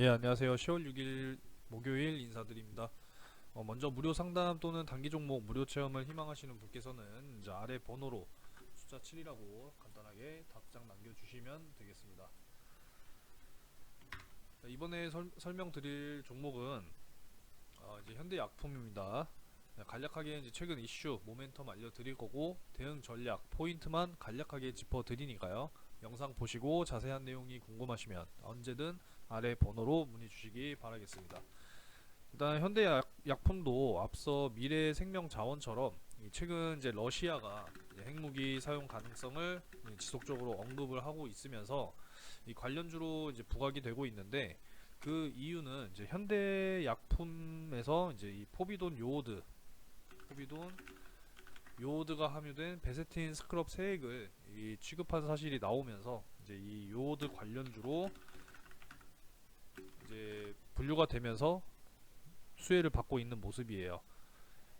예, 안녕하세요. 10월 6일 목요일 인사드립니다. 어, 먼저 무료 상담 또는 단기 종목 무료 체험을 희망하시는 분께서는 아래 번호로 숫자 7이라고 간단하게 답장 남겨주시면 되겠습니다. 자, 이번에 설, 설명드릴 종목은 어, 이제 현대약품입니다. 네, 간략하게 이제 최근 이슈 모멘텀 알려드릴 거고 대응 전략 포인트만 간략하게 짚어드리니까요. 영상 보시고 자세한 내용이 궁금하시면 언제든 아래 번호로 문의 주시기 바라겠습니다. 일단 현대 약 품도 앞서 미래 생명 자원처럼 이 최근 이제 러시아가 핵무기 사용 가능성을 이 지속적으로 언급을 하고 있으면서 이 관련주로 이제 부각이 되고 있는데 그 이유는 이제 현대 약품에서 이제 이 포비돈 요오드, 포비돈 요오드가 함유된 베세틴 스크럽 세액을 이 취급한 사실이 나오면서 이제 이 요오드 관련주로 이제 분류가 되면서 수혜를 받고 있는 모습이에요.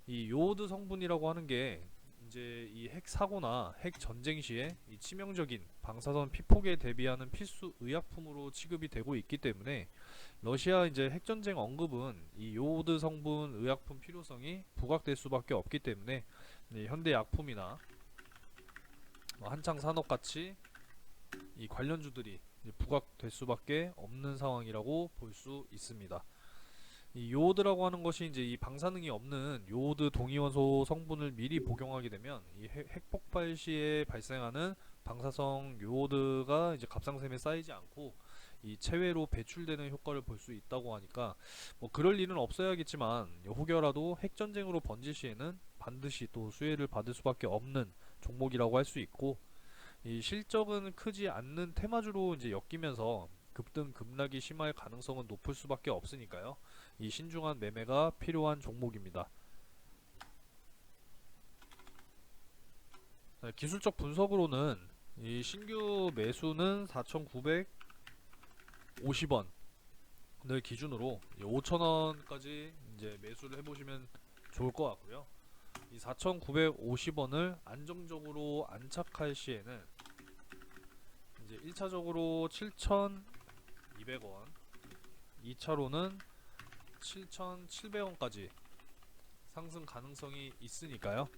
이 요오드 성분이라고 하는 게 이제 이 핵 사고나 핵 전쟁 시에 이 치명적인 방사선 피폭에 대비하는 필수 의약품으로 취급이 되고 있기 때문에 러시아 이제 핵 전쟁 언급은 이 요오드 성분 의약품 필요성이 부각될 수밖에 없기 때문에 이 현대 약품이나 뭐 한창 산업 같이 이 관련주들이 부각될 수밖에 없는 상황이라고 볼 수 있습니다. 이 요오드라고 하는 것이 이제 이 방사능이 없는 요오드 동위원소 성분을 미리 복용하게 되면 이 핵- 핵폭발 시에 발생하는 방사성 요오드가 이제 갑상샘에 쌓이지 않고 이 체외로 배출되는 효과를 볼 수 있다고 하니까 뭐 그럴 일은 없어야겠지만 혹여라도 핵 전쟁으로 번질 시에는 반드시 또 수혜를 받을 수밖에 없는 종목이라고 할 수 있고 이 실적은 크지 않는 테마주로 이제 엮이면서 급등 급락이 심할 가능성은 높을 수밖에 없으니까요. 이 신중한 매매가 필요한 종목입니다. 네, 기술적 분석으로는 이 신규 매수는 4,950원을 기준으로 5,000원까지 이제 매수를 해보시면 좋을 것 같고요. 이 4,950원을 안정적으로 안착할 시에는 이제 1차적으로 7,200원, 2차로는 7,700원까지 상승 가능성이 있으니까요.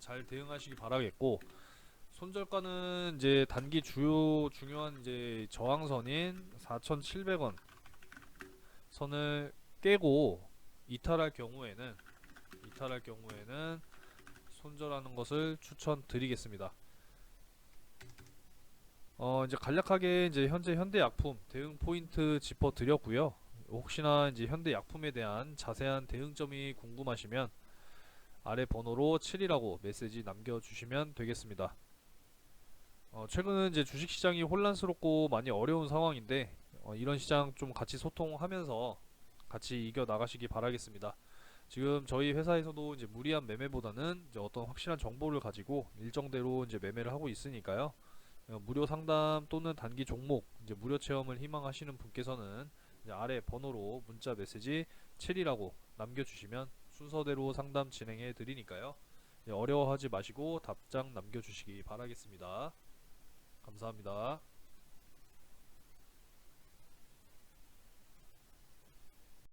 잘 대응하시기 바라겠고 손절가는 이제 단기 주요 중요한 이제 저항선인 4,700원 선을 깨고 이탈할 경우에는 이탈할 경우에는 손절하는 것을 추천드리겠습니다. 어 이제 간략하게 이제 현재 현대약품 대응 포인트 짚어 드렸고요. 혹시나 이제 현대약품에 대한 자세한 대응점이 궁금하시면 아래 번호로 7이라고 메시지 남겨주시면 되겠습니다. 어, 최근은 이제 주식시장이 혼란스럽고 많이 어려운 상황인데 어, 이런 시장 좀 같이 소통하면서 같이 이겨 나가시기 바라겠습니다. 지금 저희 회사에서도 이제 무리한 매매보다는 이제 어떤 확실한 정보를 가지고 일정대로 이제 매매를 하고 있으니까요. 어, 무료 상담 또는 단기 종목 이제 무료 체험을 희망하시는 분께서는 아래 번호로 문자 메시지 7이라고 남겨주시면 순서대로 상담 진행해 드리니까요. 예, 어려워하지 마시고 답장 남겨주시기 바라겠습니다. 감사합니다.